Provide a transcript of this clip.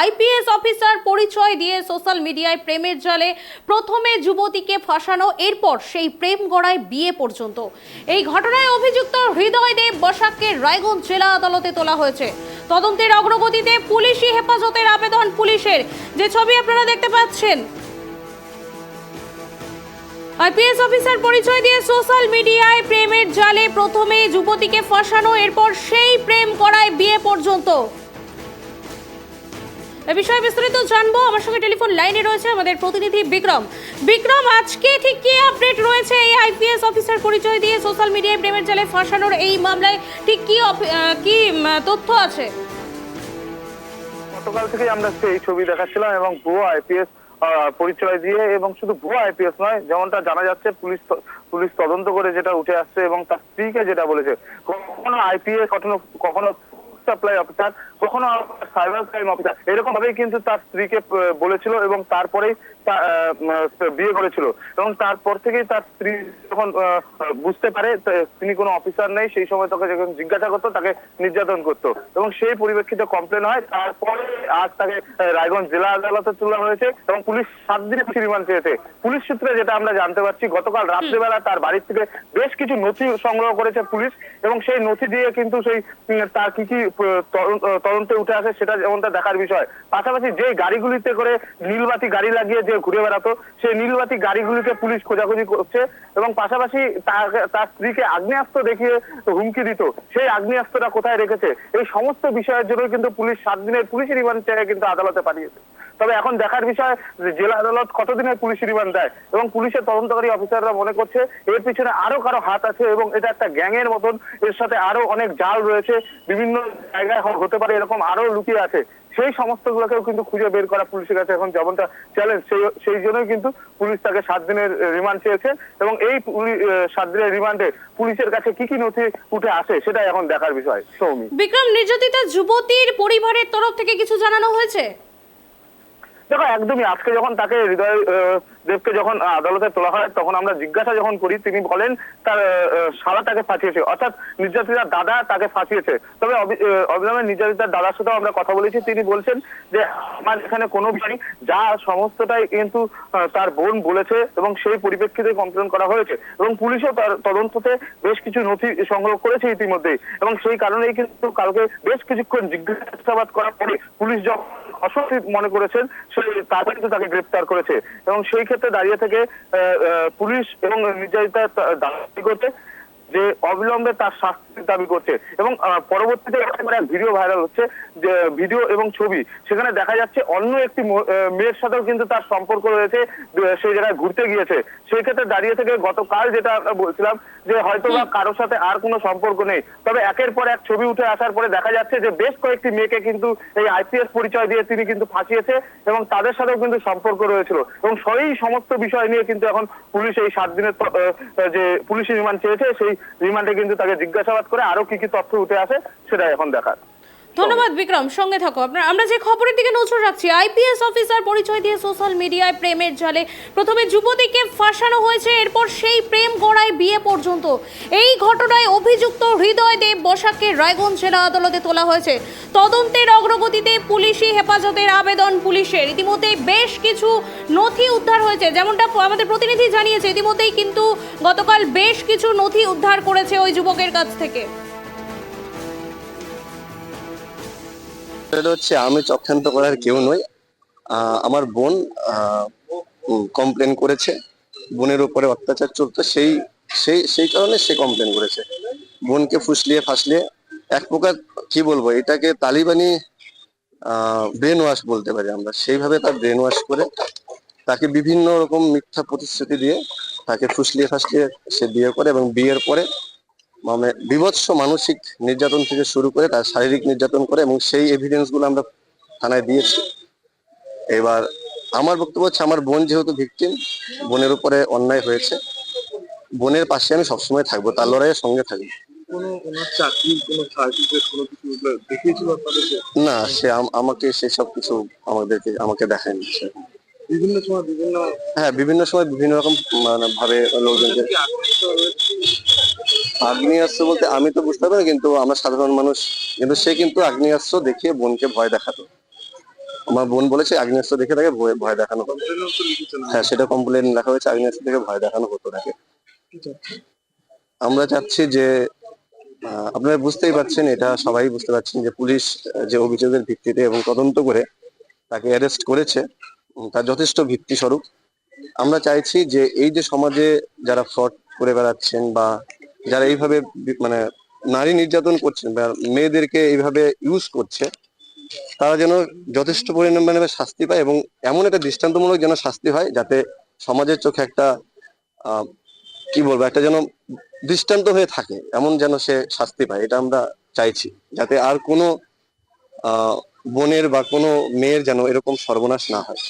IPS officer পরিচয় দিয়ে social মিডিয়ায় প্রেমের জালে প্রথমে যুবতীকে ফাঁসানো, এরপর সেই প্রেম গড়ায় বিয়ে পর্যন্ত। এই ঘটনায় অভিযুক্ত হৃদয় দেব বসাককে রায়গঞ্জ জেলা আদালতে তোলা হয়েছে। তদন্তের অগ্রগতিতে পুলিশি হেফাজতের আবেদন পুলিশের। যে ছবি আপনারা দেখতে পাচ্ছেন। আইপিএস অফিসার পরিচয় দিয়ে সোশ্যাল মিডিয়ায় প্রেমের জালে প্রথমে যুবতীকে ফাঁসানো, এরপর সেই প্রেম করায় বিয়ে পর্যন্ত। এ বিষয়ে বিস্তারিত জানব। আমার সঙ্গে টেলিফোন লাইনে রয়েছে আমাদের প্রতিনিধি বিক্রম। বিক্রম, আজকে ঠিক কি আপডেট রয়েছে? এই আইপিএস অফিসার পরিচয় দিয়ে সোশ্যাল মিডিয়ায় প্রেমের জালে ফাঁসানোর এই মামলায় ঠিক কি কি তথ্য আছে? গতকাল থেকে আমরা সেই ছবি দেখাচ্ছিলাম এবং ভুয়ো আইপিএস পরিচয় দিয়ে এবং শুধু ভুয়ো আইপিএস নয়, যেমনটা জানা যাচ্ছে, পুলিশ পুলিশ তদন্ত করে যেটা উঠে আসছে এবং তার স্ত্রীকে যেটা বলেছে, কখনো আইপিএস, কখনো কখনো সাপ্লাই অফিসার কখনো সাইবার ক্রাইম অফিসার এরকম ভাবেই কিন্তু তার স্ত্রীকে বলেছিল এবং তারপরেই বিয়ে করেছিল। এবং তারপর থেকেই তার স্ত্রী যখন বুঝতে পারে তিনি কোনো অফিসার নেই, সেই সময় তাকে যখন জিজ্ঞাসা করতো, তাকে নির্যাতন করতো। এবং সেই পরিপ্রেক্ষিতে কমপ্লেন হয়, তারপরে আজ তাকে রায়গঞ্জ জেলা আদালতে তোলা হয়েছে এবং পুলিশ সাত দিনে পুলিশ রিমান্ড চেয়েছে। পুলিশ সূত্রে যেটা আমরা জানতে পারছি, গতকাল রাত্রিবেলা তার বাড়ির থেকে বেশ কিছু নথি সংগ্রহ করেছে পুলিশ, এবং সেই নথি দিয়ে কিন্তু সেই তার কি কি তদন্তে উঠে আসে, সেটা যেমনটা দেখার বিষয়। পাশাপাশি যে গাড়িগুলিতে করে নীলবাতি গাড়ি লাগিয়ে যে ঘুরে বেড়াতো, সেই নীলবাতি গাড়িগুলিকে পুলিশ খোঁজাখুঁজি করছে এবং পাশাপাশি তার- তার স্ত্রীকে আগ্নেয়াস্ত্র দেখিয়ে হুমকি দিত। সেই আগ্নেয়াস্ত্রটা কোথায় রেখেছে? এই সমস্ত বিষয়ের জন্য কিন্তু পুলিশ সাত দিনের পুলিশ রিমান্ড চেয়ে কিন্তু আদালতে পাঠিয়েছে। তবে এখন দেখার বিষয় যে জেলা আদালত কতদিনের পুলিশ রিমান্ড দেয় এবং পুলিশের তদন্তকারী অফিসাররা মনে করছে এর পিছনে আরও কারও হাত আছে এবং এটা একটা গ্যাংয়ের মতন, এর সাথে আরও অনেক জাল রয়েছে, বিভিন্ন জায়গায় হতে পারে এরকম আরও লুকিয়ে আছে। সেই সমস্ত গুলোকেও কিন্তু খুঁজে বের করা পুলিশের কাছে এখন যেমনটা চ্যালেঞ্জ সেই সেই জন্যই কিন্তু পুলিশ তাকে সাত দিনের রিমান্ড চেয়েছে এবং এই সাত দিনের রিমান্ডে পুলিশের কাছে কি কি নথি উঠে আসে সেটাই এখন দেখার বিষয়। সৌমি। বিক্রম, নির্যাতিতা যুবতীর পরিবারের তরফ থেকে কিছু জানানো হয়েছে? দেখো একদমই আজকে যখন তাকে হৃদয় দেবকে যখন আদালতে তোলা হয় তখন আমরা জিজ্ঞাসা যখন করি তিনি বলেন তার শালা তাকে ফাঁসিয়েছে। অর্থাৎ নির্যাতিতার দাদা তাকে ফাঁসিয়েছে। তবে অবি- অবিলম্বে নির্যাতিতার দাদার সাথেও আমরা কথা বলেছি। তিনি বলছেন যে আমার এখানে কোনো নেই, যা সমস্তটাই কিন্তু তার বোন বলেছে এবং সেই পরিপ্রেক্ষিতে কমপ্লেন করা হয়েছে। এবং পুলিশও তার তদন্ততে বেশ কিছু নথি সংগ্রহ করেছে ইতিমধ্যেই। এবং সেই কারণেই কিন্তু কালকে বেশ কিছুক্ষণ জিজ্ঞাসাবাদ করার পরে পুলিশ যখন অস্বস্তি মনে করেছেন, সেই তারা কিন্তু তাকে গ্রেপ্তার করেছে। এবং সেই ক্ষেত্রে দাঁড়িয়ে থেকে পুলিশ এবং নির্যাতিতা দাবি করতে যে অবিলম্বে তার শাস্তির দাবি করছে। এবং পরবর্তীতে এক ভিডিও ভাইরাল হচ্ছে যে ভিডিও এবং ছবি। সেখানে দেখা যাচ্ছে অন্য একটি মেয়ের সাথেও কিন্তু তার সম্পর্ক রয়েছে সেই জায়গায় ঘুরতে গিয়েছে। সেই ক্ষেত্রে দাঁড়িয়ে থেকে গতকাল যেটা বলছিলাম যে হয়তো বা কারোর সাথে আর কোনো সম্পর্ক নেই। তবে একের পর এক ছবি উঠে আসার পরে দেখা যাচ্ছে যে বেশ কয়েকটি মেয়েকে কিন্তু এই আইপিএস পরিচয় দিয়ে তিনি কিন্তু ফাঁসিয়েছে এবং তাদের সাথেও কিন্তু সম্পর্ক রয়েছিল। এবং সেই সমস্ত বিষয় নিয়ে কিন্তু এখন পুলিশ এই সাত দিনের যে পুলিশ রিমান্ড চেয়েছে সেই রিমান্ডে কিন্তু তাকে জিজ্ঞাসাবাদ করে আরও কি কি তথ্য উঠে আসে সেটাই এখন দেখার। ধন্যবাদ, বিক্রম। সঙ্গে থাকো আপনার। আমরা যে খবরের দিকে নজর রাখছি আইপিএস অফিসার পরিচয় দিয়ে সোশ্যাল মিডিয়ায় প্রেমের জালে প্রথমে যুবতীকে ফাঁসানো হয়েছে, এরপর সেই প্রেম গড়ায় বিয়ে পর্যন্ত। এই ঘটনায় অভিযুক্ত হৃদয় দেব বসাককে রায়গঞ্জ জেলা আদালতে তোলা হয়েছে। তদন্তের অগ্রগতিতে পুলিশি হেফাজতের আবেদন পুলিশের। ইতিমধ্যে বেশ কিছু নথি উদ্ধার হয়েছে, যেমনটা আমাদের প্রতিনিধি জানিয়েছে। ইতিমধ্যেই কিন্তু গতকাল বেশ কিছু নথি উদ্ধার করেছে ওই যুবকের কাছ থেকে। এটা হচ্ছে আমি চক্রান্ত করার কেউ নই। আমার বোন কমপ্লেন করেছে। বোনের উপরে অত্যাচার চলতো, সেই সেই সেই কারণে সে কমপ্লেন করেছে। বোনকে ফুসলিয়ে ফাসলিয়ে এক প্রকার কি বলব, এটাকে তালিবানি ব্রেন ওয়াশ বলতে পারি আমরা। সেইভাবে তার ব্রেন ওয়াশ করে তাকে বিভিন্ন রকম মিথ্যা প্রতিশ্রুতি দিয়ে তাকে ফুসলিয়ে ফাসলিয়ে সে বিয়ে করে এবং বিয়ের পরে মানে বিভৎস মানসিক নির্যাতন থেকে শুরু করে তার শারীরিক নির্যাতন করে এবং সেই এভিডেন্সগুলো আমরা থানায় দিয়েছি। এবার আমার বক্তব্য হচ্ছে আমার বোন যেহেতু ভিকটিম বোনের উপরে অন্যায় হয়েছে। বোনের পাশে আমি সবসময় থাকব তার লড়াইয়ের সঙ্গে থাকব। না সে আম- আমাকে সেসব কিছু আমাদেরকে আমাকে দেখায়নি। বিভিন্ন সময় বিভিন্ন হ্যাঁ বিভিন্ন সময় বিভিন্ন রকম মানে ভাবে লোকজনকে আগ্নেয়াস্ত্র বলতে আমি তো বুঝতে পারি কিন্তু আমরা সাধারণ মানুষ কিন্তু সে কিন্তু আগ্নেয়াস্ত্র দেখিয়ে বোনকে ভয় দেখাতো। আমার বোন বলেছে আগ্নেয়াস্ত্র দেখে তাকে ভয় ভয় দেখানো হতো। হ্যাঁ সেটা কমপ্লেন লেখা হয়েছে আগ্নেয়াস্ত্র দেখে ভয় দেখানো হতো তাকে। আমরা চাচ্ছি যে আপনারা বুঝতেই পারছেন এটা সবাই বুঝতে পারছেন যে পুলিশ যে অভিযোগের ভিত্তিতে এবং তদন্ত করে তাকে অ্যারেস্ট করেছে তার যথেষ্ট ভিত্তি স্বরূপ আমরা চাইছি যে এই যে সমাজে যারা ফ্রড করে বেড়াচ্ছেন বা যারা এইভাবে মানে নারী নির্যাতন করছেন বা মেয়েদেরকে এইভাবে ইউজ করছে, তারা যেন যথেষ্ট পরিমাণে শাস্তি পায় এবং এমন একটা দৃষ্টান্তমূলক যেন শাস্তি হয় যাতে সমাজের চোখে একটা কি বলব, একটা যেন দৃষ্টান্ত হয়ে থাকে, এমন যেন সে শাস্তি পায়, এটা আমরা চাইছি। যাতে আর কোনো বোনের বা কোনো মেয়ের যেন এরকম সর্বনাশ না হয়।